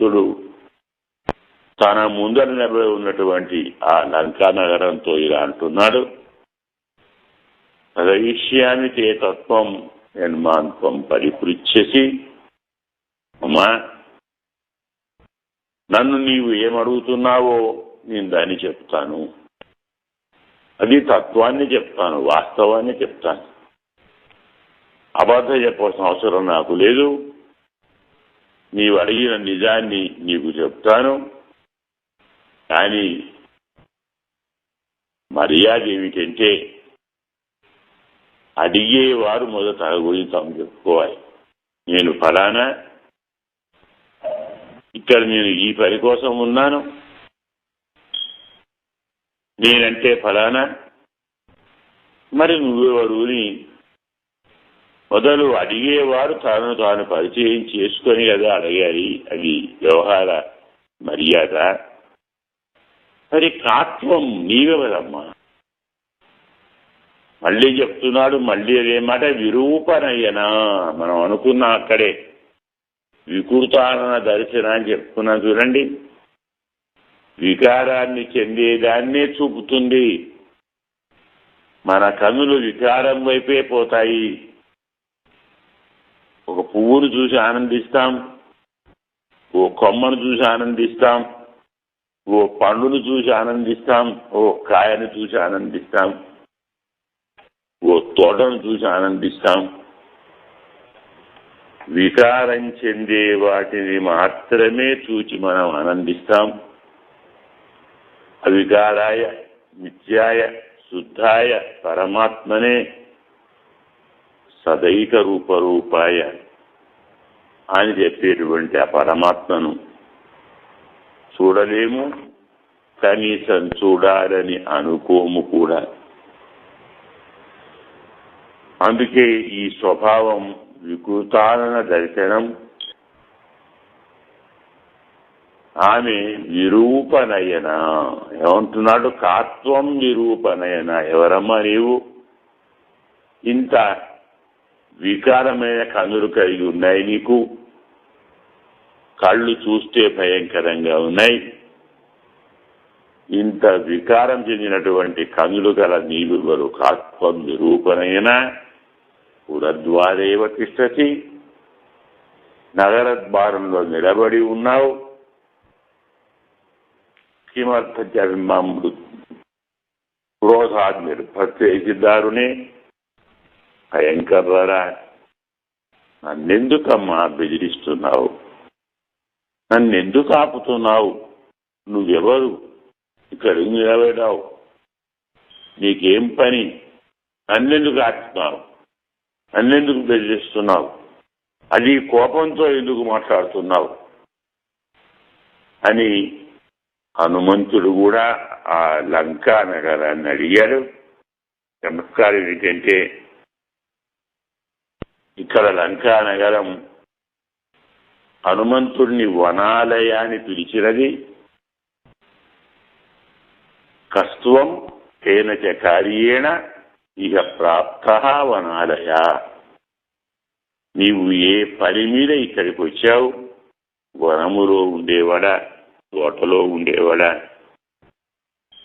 హనుమంతుడు తన ముందర నిలబడి ఉన్నటువంటి ఆ లంకా నగరంతో ఇలా అంటున్నాడు. రయిష్యామి తే తత్వం యన్మాంత్వం పరిపృచ్ఛసి. అమ్మా నన్ను నీవు ఏమడుగుతున్నావో నేను దాన్ని చెప్తాను. అది తత్వాన్ని చెప్తాను వాస్తవాన్ని చెప్తాను. అబద్ధం చెప్పాల్సిన అవసరం నాకు లేదు. నీవు అడిగిన నిజాన్ని నీకు చెప్తాను. కానీ మర్యాద ఏమిటంటే అడిగేవారు మొదట గురించి తాము చెప్పుకోవాలి. నేను ఫలానా? ఇక్కడ నేను ఈ పని కోసం ఉన్నాను. నేనంటే ఫలానా? మరి నువ్వెవరుని మొదలు అడిగేవారు తాను తాను పరిచయం చేసుకొని కదా అడగాలి. అది వ్యవహార మర్యాద. మరి కాత్వం నీవెవరమ్మా మళ్ళీ చెప్తున్నాడు మళ్ళీ అదేమాట విరూపనయ్యనా మనం అనుకున్నా అక్కడే. వికృతాన దర్శన అని చెప్తున్నా చూడండి. వికారాన్ని చెందేదాన్నే చూపుతుంది. మన కనులు వికారం వైపే పోతాయి. ఒక పువ్వును చూసి ఆనందిస్తాం ఓ కొమ్మను చూసి ఆనందిస్తాం ఓ పండును చూసి ఆనందిస్తాం ఓ కాయను చూసి ఆనందిస్తాం ఓ తోటను చూసి ఆనందిస్తాం. వికారం చెందే వాటిని మాత్రమే చూచి మనం ఆనందిస్తాం. అవికారాయ నిత్యాయ శుద్ధాయ పరమాత్మనే సదైక రూపరూపాయ అని చెప్పేటువంటి ఆ పరమాత్మను చూడలేము. కనీసం చూడాలని అనుకోము కూడా. అందుకే ఈ స్వభావం వికృతాలన దర్శనం. ఆమె విరూపనయన. ఏమంటున్నాడు? కాత్వం విరూపనయన. ఎవరమ్మా నీవు? ఇంత వికారమైన కన్నులు కలిగి ఉన్నాయి నీకు. కళ్ళు చూస్తే భయంకరంగా ఉన్నాయి. ఇంత వికారం చెందినటువంటి కన్నులు గల నీవు కాత్వం నిరూపణైన పురద్వారేవ తిష్టతి నగరద్వారంలో నిలబడి ఉన్నావు. కిమర్థ జన్మముడు క్రోధాత్ నిర్భర్తేసిద్దారునే భయంకర్రా. నన్నెందుకమ్మా బెదిరిస్తున్నావు? నన్నెందుకు ఆపుతున్నావు? నువ్వెవరు? ఇక్కడ నిలబడావు నీకేం పని? నన్నెందుకు ఆపుతున్నావు? నన్నెందుకు బెదిరిస్తున్నావు? అది కోపంతో ఎందుకు మాట్లాడుతున్నావు? అని హనుమంతుడు కూడా ఆ లంకా నగరాన్ని అడిగాడు. చమత్కారం ఏంటంటే ఇక్కడ లంకా నగరం హనుమంతుడిని వనాలయాన్ని పిలిచినది. కస్త్వం తేన చ కార్యేణ ఇక ప్రాప్త వనాలయ. నీవు ఏ పని మీద ఇక్కడికి వచ్చావు? వనములో ఉండేవాడా తోటలో ఉండేవాడా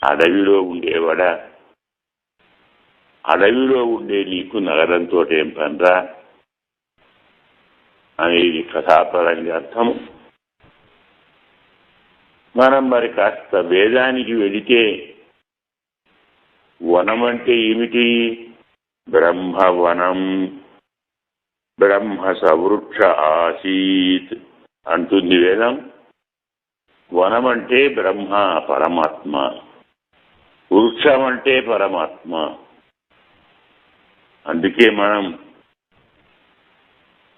అడవిలో ఉండేవాడా? అడవిలో ఉండే నీకు నగరంతో ఏం పనిరా? అనేది కథాపరంగా అర్థం మనం మరి కాస్త వేదానికి వెళితే వనం అంటే ఏమిటి? బ్రహ్మవనం. బ్రహ్మ సవృక్ష ఆసీత్ అంటుంది వేదం. వనం అంటే బ్రహ్మ పరమాత్మ. వృక్షం అంటే పరమాత్మ. అందుకే మనం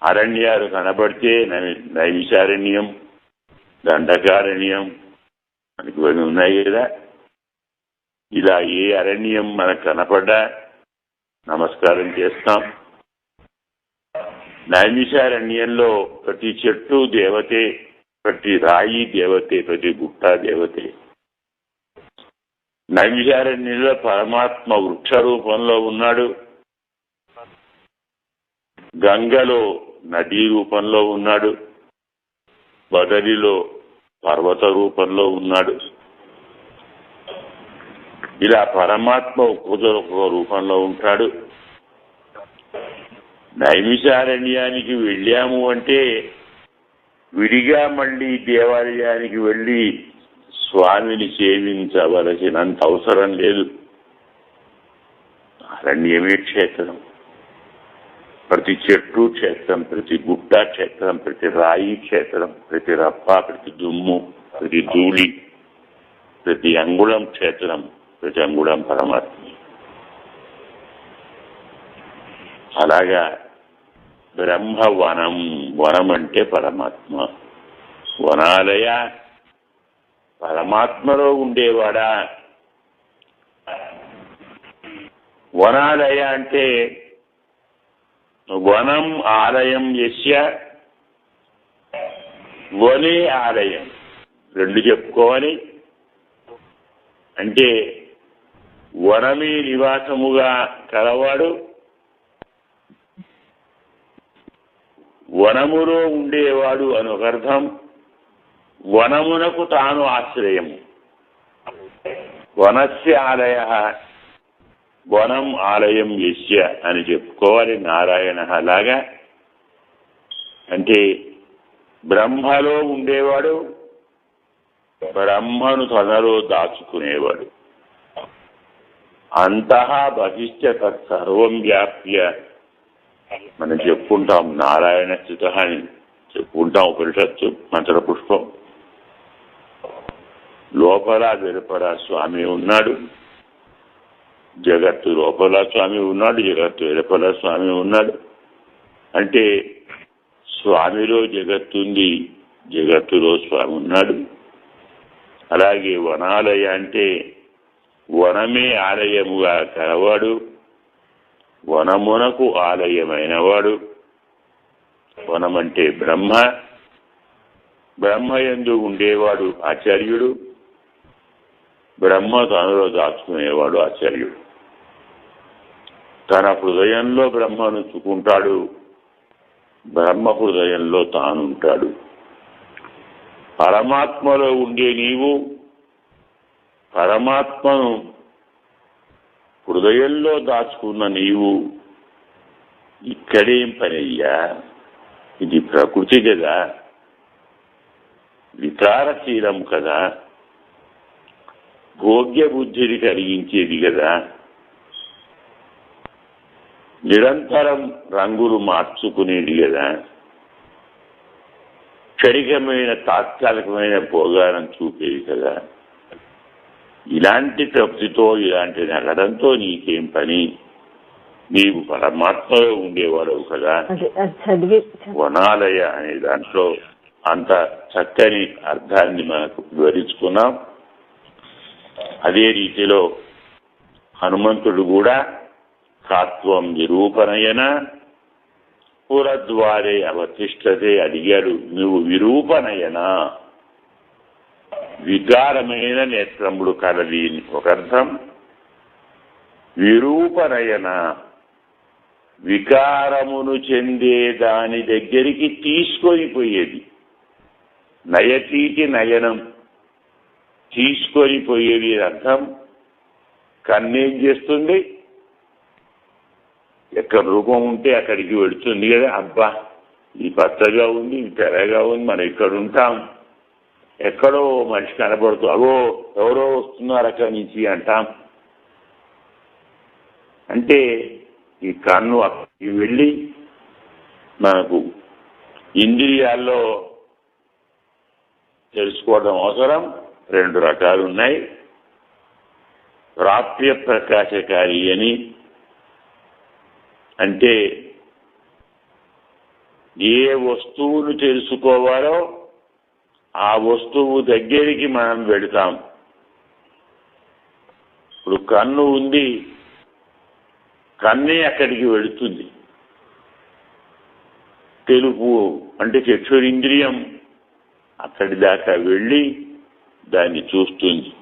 అరణ్యాలు కనబడితే నైమిషారణ్యం దండకారణ్యం మనకి ఇవన్నీ ఉన్నాయి కదా. ఇలా ఏ అరణ్యం మనకు కనపడ్డా నమస్కారం చేస్తాం. నైమిషారణ్యంలో ప్రతి చెట్టు దేవతే ప్రతి రాయి దేవతే ప్రతి గుట్ట దేవతే. నైమిషారణ్యంలో పరమాత్మ వృక్ష రూపంలో ఉన్నాడు. గంగలో నదీ రూపంలో ఉన్నాడు. బదరిలో పర్వత రూపంలో ఉన్నాడు. ఇలా పరమాత్మ ఒక్కొక్క రూపంలో ఉంటాడు. నైమిషారణ్యానికి వెళ్ళాము అంటే విడిగా మళ్ళీ దేవాలయానికి వెళ్ళి స్వామిని సేవించవలసినంత అవసరం లేదు. అరణ్యమే క్షేత్రం. ప్రతి చెట్టు క్షేత్రం ప్రతి గుట్ట క్షేత్రం ప్రతి రాయి క్షేత్రం ప్రతి రప్ప ప్రతి దుమ్ము ప్రతి ధూళి ప్రతి అంగుళం క్షేత్రం ప్రతి అంగుళం పరమాత్మ. అలాగా బ్రహ్మ వనం వనం అంటే పరమాత్మ. వనాలయ పరమాత్మలో ఉండేవాడా? వనాలయ అంటే వనం ఆలయం యస్య. వనే ఆలయం. రెండు చెప్పుకోవాలి. అంటే వనమే నివాసముగా కలవాడు వనములో ఉండేవాడు అని ఒక అర్థం వనమునకు తాను ఆశ్రయము. వనస్య ఆలయ వనం ఆలయం యస్య అని చెప్పుకోవాలి నారాయణ లాగా అంటే బ్రహ్మలో ఉండేవాడు బ్రహ్మను తనలో దాచుకునేవాడు. అంతః బహిష్ట తత్సర్వం వ్యాప్య. మనం చెప్పుకుంటాం నారాయణ స్థిత అని చెప్పుకుంటాం ఉపనిషత్తు మంత్ర పుష్పం లోపల వెలుపల స్వామి ఉన్నాడు. జగత్తు లోపల స్వామి ఉన్నాడు జగత్తు వెలుపల స్వామి ఉన్నాడు. అంటే స్వామిలో జగత్తుంది జగత్తులో స్వామి ఉన్నాడు. అలాగే వనాలయ అంటే వనమే ఆలయముగా కలవాడు వనమునకు ఆలయమైనవాడు. వనమంటే బ్రహ్మ బ్రహ్మయందు ఉండేవాడు ఆచార్యుడు బ్రహ్మ తనలో దాచుకునేవాడు ఆచార్యుడు. తన హృదయంలో బ్రహ్మను చుకుంటాడు బ్రహ్మ హృదయంలో తానుంటాడు పరమాత్మలో ఉండే నీవు పరమాత్మను హృదయంలో దాచుకున్న నీవు ఇక్కడేం పనయ్యా? ఇది ప్రకృతి కదా. వికారశీలం కదా. భోగ్య బుద్ధిని కలిగించేది కదా. నిరంతరం రంగులు మార్చుకునేది కదా క్షణికమైన తాత్కాలికమైన భోగానం చూపేది కదా. ఇలాంటి ప్రకృతితో ఇలాంటి నగడంతో నీకేం పని? నీవు పరమాత్మలో ఉండేవాడవు కదా. వనాలయ అనే దాంట్లో అంత చక్కని అర్థాన్ని మనకు వివరించుకున్నాం. అదే రీతిలో హనుమంతుడు కూడా కాత్వం నిరూపణయన పురద్వారే అవతిష్టతే అడిగాడు. నువ్వు విరూపణయన? వికారమైన నేత్రముడు కలవి అని ఒక అర్థం. విరూపనయన వికారమును చెందే దాని దగ్గరికి తీసుకొని పోయేది. నయతీటి నయనం. తీసుకొని పోయేది అర్థం. కన్నేం చేస్తుంది? ఎక్కడ రూపం ఉంటే అక్కడికి వెళుతుంది కదా. అబ్బా ఈ పచ్చగా ఉంది ఈ తెరగా ఉంది మనం ఇక్కడ ఉంటాం. ఎక్కడో మనిషి కనబడుతూ అవో ఎవరో వస్తున్నారు అక్కడి నుంచి అంటాం. అంటే ఈ కన్ను అక్కడికి వెళ్ళి మనకు ఇంద్రియాల్లో తెలుసుకోవడం అవసరం. రెండు రకాలు ఉన్నాయి ప్రాప్య ప్రకాశకారి అని అంటే ఏ వస్తువును తెలుసుకోవాలో ఆ వస్తువు దగ్గరికి మనం వెడతాం ఇప్పుడు కన్ను ఉంది కన్నే అక్కడికి వెళుతుంది. తెలుపు అంటే చక్షురింద్రియం అక్కడి దాకా వెళ్ళి దాన్ని చూస్తుంది.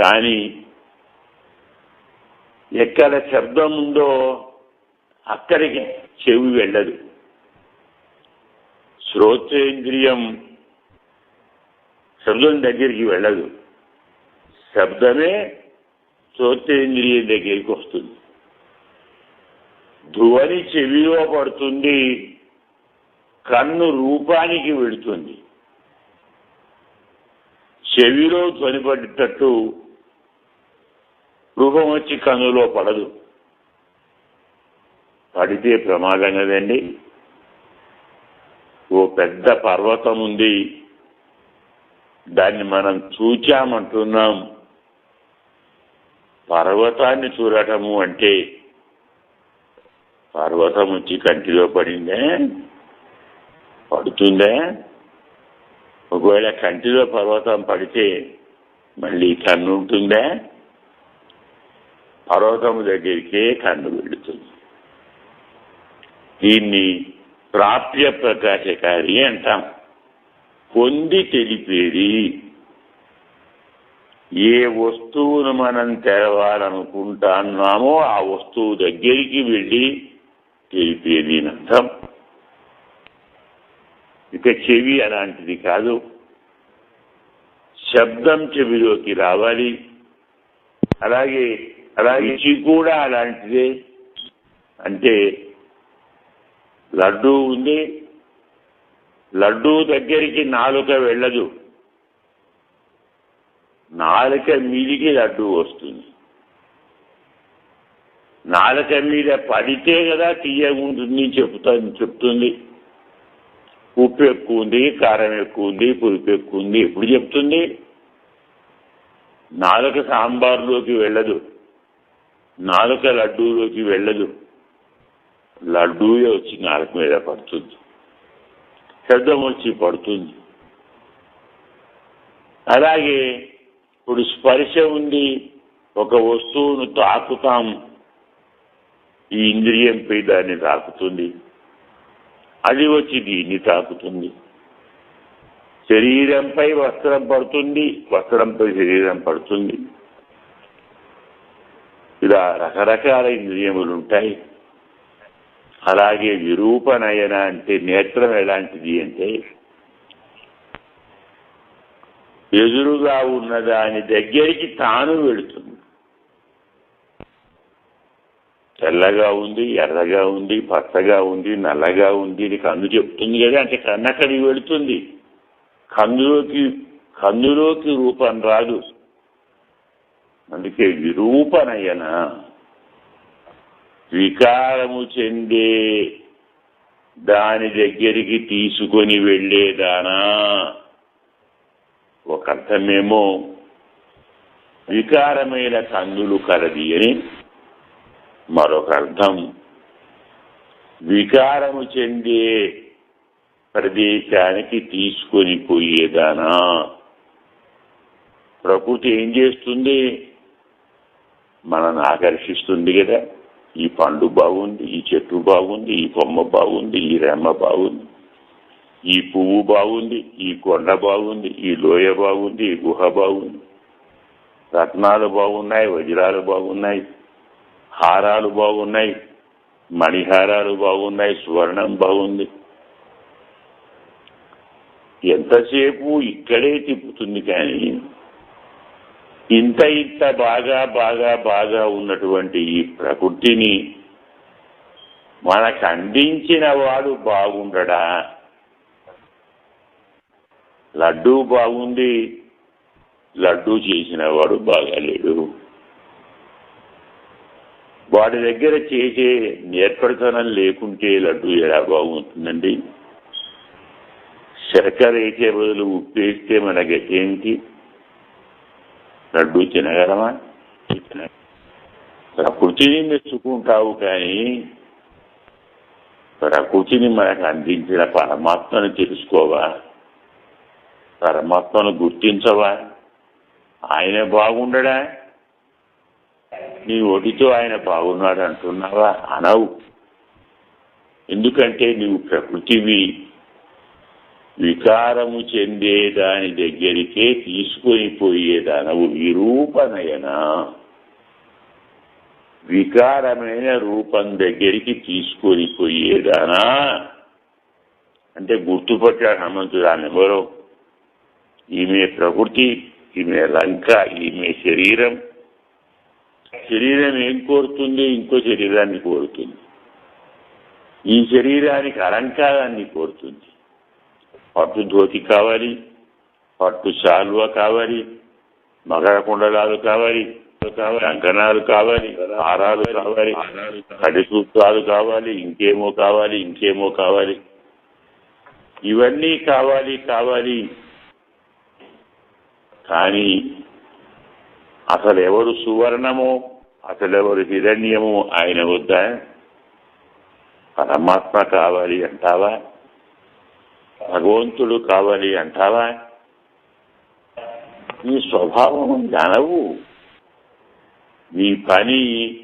కానీ ఎక్కడ శబ్దం ఉందో అక్కడికి చెవి వెళ్ళదు. శ్రోతేంద్రియం శబ్దం దగ్గరికి వెళ్ళదు. శబ్దమే శ్రోతేంద్రియం దగ్గరికి వస్తుంది. ధ్వని చెవిలో పడుతుంది కన్ను రూపానికి వెళుతుంది. చెవిలో ధ్వని పడేటట్టు రూపం వచ్చి కన్నులో పడదు. పడితే ప్రమాదం కదండి. ఓ పెద్ద పర్వతం ఉంది. దాన్ని మనం చూచామంటున్నాం. పర్వతాన్ని చూడటము అంటే పర్వతం వచ్చి కంటిలో పడిందే? పడుతుందే? ఒకవేళ కంటిలో పర్వతం పడితే మళ్ళీ కన్ను ఉంటుందే పర్వతం దగ్గరికే కన్ను వెళుతుంది. దీన్ని ప్రాప్య ప్రకాశకారి అంటాం. పొంది తెలిపేది ఏ వస్తువును మనం తెరవాలనుకుంటున్నామో ఆ వస్తువు దగ్గరికి వెళ్ళి తెలిపేది అర్థం. ఇక చెవి అలాంటిది కాదు. శబ్దం చెవిలోకి రావాలి. అలాగే అలాగే కూడా అలాంటిదే. అంటే లడ్డూ ఉంది. లడ్డూ దగ్గరికి నాలుక వెళ్ళదు. నాలుక మీదికి లడ్డూ వస్తుంది. నాలుక మీద పడితే కదా తీయగుంటుంది చెప్తాను చెప్తుంది. ఉప్పు ఎక్కువ ఉంది కారం ఎక్కువ ఉంది పులుపు ఎక్కువ ఉంది ఎప్పుడు చెప్తుంది? నాలుక సాంబార్లోకి వెళ్ళదు. నాలుక లడ్డూలోకి వెళ్ళదు. లడ్డూయే వచ్చి నాలుగు మీద పడుతుంది. శబ్దం వచ్చి పడుతుంది. అలాగే ఇప్పుడు స్పర్శ ఉంది ఒక వస్తువును తాకుతాం. ఈ ఇంద్రియంపై దాన్ని తాకుతుంది. అది వచ్చి దీన్ని తాకుతుంది. శరీరంపై వస్త్రం పడుతుంది వస్త్రంపై శరీరం పడుతుంది. ఇలా రకరకాల ఇంద్రియములు ఉంటాయి. అలాగే విరూపనయన అంటే నేత్రం ఎలాంటిది అంటే ఎదురుగా ఉన్న దాని దగ్గరికి తాను వెళుతుంది. తెల్లగా ఉంది ఎర్రగా ఉంది పచ్చగా ఉంది నల్లగా ఉంది అని కన్ను చెప్తుంది కదా అంటే కన్నక్కడికి వెళుతుంది. కన్నులోకి కన్నులోకి రూపం రాదు. అందుకే విరూపనయన వికారము చెందే దాని దగ్గరికి తీసుకొని వెళ్ళేదానా ఒక అర్థమేమో వికారమైన కన్నులు కలది అని మరొక అర్థం వికారము చెందే ప్రదేశానికి తీసుకొని పోయేదానా ప్రకృతి ఏం చేస్తుంది మనల్ని ఆకర్షిస్తుంది కదా ఈ పండు బాగుంది ఈ చెట్టు బాగుంది ఈ కొమ్మ బాగుంది ఈ రెమ్మ బాగుంది. ఈ పువ్వు బాగుంది ఈ కొండ బాగుంది ఈ లోయ బాగుంది ఈ గుహ బాగుంది. రత్నాలు బాగున్నాయి వజ్రాలు బాగున్నాయి హారాలు బాగున్నాయి మణిహారాలు బాగున్నాయి స్వర్ణం బాగుంది. ఎంతసేపు ఇక్కడే తిప్పుతుంది కానీ ఇంత ఇంత బాగా బాగా బాగా ఉన్నటువంటి ఈ ప్రకృతిని మనకు అందించిన వాడు బాగుండడా? లడ్డూ బాగుంది లడ్డూ చేసిన వాడు బాగాలేడు. వాడి దగ్గర చేసే నేర్పడతనం లేకుంటే లడ్డు ఎలా బాగుంటుందండి? శర్కర వేసే బదులు ఉప్పేస్తే మన గతేంటి లడ్డు తినగలమా ప్రకృతిని మెచ్చుకుంటావు కానీ ప్రకృతిని మనకు అందించిన పరమాత్మను తెలుసుకోవా? పరమాత్మను గుర్తించవా? ఆయన బాగుండడా? నీ ఒడితో ఆయన బాగున్నాడు అంటున్నావా అనవు. ఎందుకంటే నీవు ప్రకృతివి. వికారము చెందే దాని దగ్గరికే తీసుకొని పోయేదానవు విరూపనయన వికారమైన రూపం దగ్గరికి తీసుకొని పోయేదానా అంటే గుర్తుపట్టాడు హనుమంతుడు ఎవరో? ఈమె ప్రకృతి ఈమె లంక ఈమె శరీరం. శరీరం ఏం కోరుతుంది? ఇంకో శరీరాన్ని కోరుతుంది. ఈ శరీరానికి అలంకారాన్ని కోరుతుంది. పట్టు ధోతి కావాలి పట్టు శాలువ కావాలి మకర కుండలాలు కావాలి కావాలి కావాలి హారాలు కావాలి కడి సూత్రాలు కావాలి ఇంకేమో కావాలి ఇంకేమో కావాలి. ఇవన్నీ కావాలి కావాలి. కానీ అసలు ఎవరు సువర్ణమో అసలు ఎవరు హిరణ్యమో ఆయన వద్ద పరమాత్మ కావాలి అంటావా? భగవంతుడు కావాలి అంటావా? నీ స్వభావం జానవు. నీ పని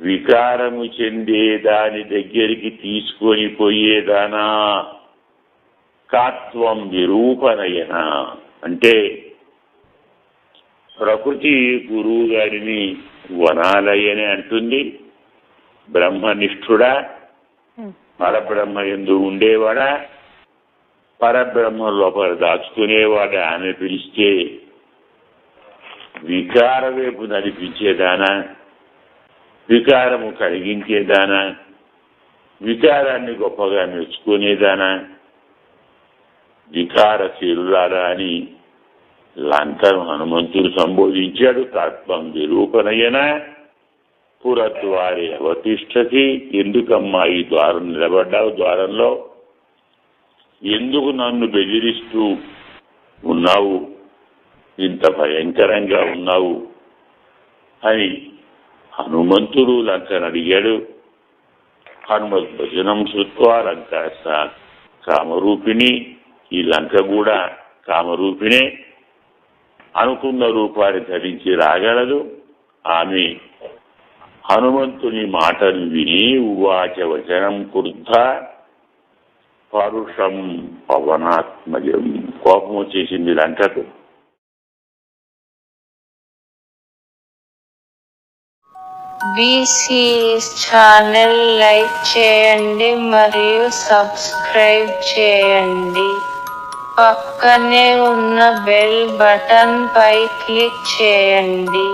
వికారము చెందే దాని దగ్గరికి తీసుకొని పోయేదానా? కాత్వం నిరూపణయన అంటే ప్రకృతి గురువు గారిని వనాలయని అంటుంది. బ్రహ్మనిష్ఠుడా? పరబ్రహ్మ ఎందు ఉండేవాడా? పరబ్రహ్మ లోపల దాచుకునేవాడు ఆమె పిలిస్తే వికార వైపు నడిపించేదానా? వికారము కలిగించేదానా? వికారాన్ని గొప్పగా మెచ్చుకునేదానా? వికారశీలులారా అని లంకను హనుమంతుడు సంబోధించాడు. తత్వం నిరూపణయన పురద్వారి అవతిష్టతి ఎందుకమ్మా ఈ ద్వారం నిలబడ్డావు ద్వారంలో? ఎందుకు నన్ను బెదిరిస్తూ ఉన్నావు? ఇంత భయంకరంగా ఉన్నావు? అని హనుమంతుడు లంకను అడిగాడు. హనుమత్ భజనం శృత్వా లంక కామరూపిణి? ఈ లంక కూడా కామరూపిణే. అనుకున్న రూపాన్ని ధరించి రాగలదు. ఆమె హనుమంతుని మాటలు విని ఉవాచ వచనం కుర్ధ పరుషం పవనాత్మజం. కోపం వచ్చేసింది లంకకు బీసీఎస్ ఛానల్ లైక్ చేయండి మరియు సబ్స్క్రైబ్ చేయండి. పక్కనే ఉన్న బెల్ బటన్ పై క్లిక్ చేయండి.